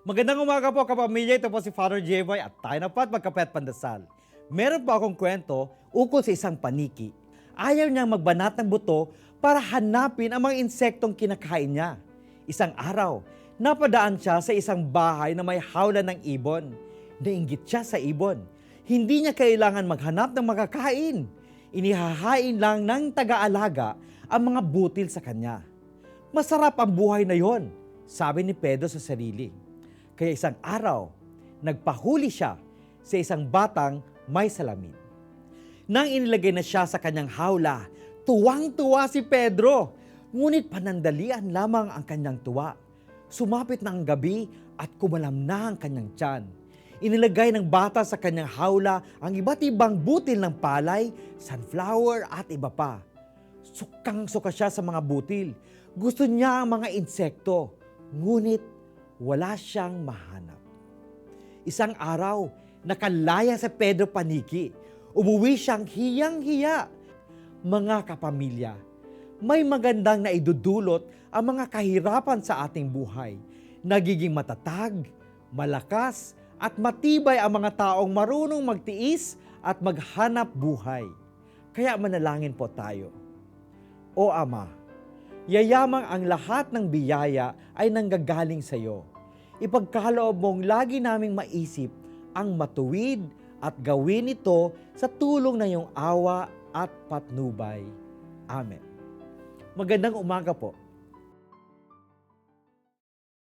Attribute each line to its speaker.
Speaker 1: Magandang umaga po kapamilya. Ito po si Father J-Boy at tayo na po at magkapet pandasal. Meron po akong kwento ukol sa isang paniki. Ayaw niyang magbanat ng buto para hanapin ang mga insektong kinakain niya. Isang araw, napadaan siya sa isang bahay na may hawla ng ibon. Nainggit siya sa ibon. Hindi niya kailangan maghanap ng makakain. Inihahain lang ng taga-alaga ang mga butil sa kanya. Masarap ang buhay na yon, sabi ni Pedro sa sarili. Kaya isang araw, nagpahuli siya sa isang batang may salamin. Nang inilagay na siya sa kanyang hawla, tuwang-tuwa si Pedro. Ngunit panandalian lamang ang kanyang tuwa. Sumapit na ang gabi at kumalam na ang kanyang tiyan. Inilagay ng bata sa kanyang hawla ang iba't ibang butil ng palay, sunflower at iba pa. Sukang-suka siya sa mga butil. Gusto niya ang mga insekto, ngunit wala siyang mahanap. Isang araw, nakalaya sa Pedro Paniki. Umuwi siyang hiyang-hiya. Mga kapamilya, may magandang na idudulot ang mga kahirapan sa ating buhay. Nagiging matatag, malakas, at matibay ang mga taong marunong magtiis at maghanap buhay. Kaya manalangin po tayo. O Ama, yayamang ang lahat ng biyaya ay nanggagaling sa iyo. Ipagkaloob mong lagi naming maisip ang matuwid at gawin ito sa tulong ng iyong awa at patnubay. Amen. Magandang umaga po